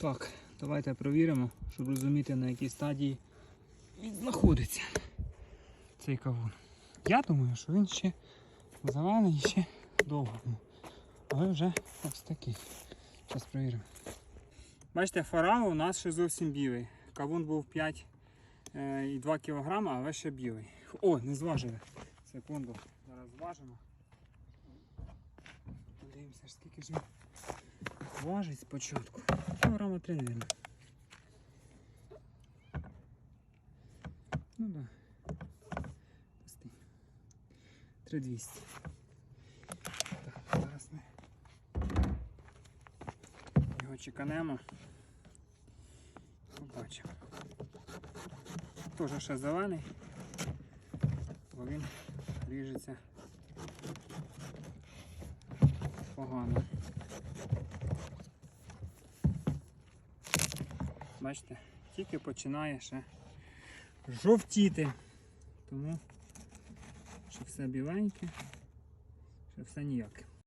Так, давайте провіримо, щоб розуміти на якій стадії він знаходиться. Цей кавун. Я думаю, що він ще зелений і ще довго. Але вже ось такий. Зараз провіримо. Бачите, фарау у нас ще зовсім білий. Кавун був 5 е, і 2 кг, але ще білий. О, не зважили. Секунду. Зараз зважимо. Подивимося, скільки ж він важить спочатку. Кілограма 3, мабуть. Ну. Да. Пусти. 3200. Так, зараз ми його чеканемо. Побачимо. Теж ще зелений, бо він ріжеться погано. Бачите, тільки починає ще жовтіти. Тому що все біленьке, що все ніяке.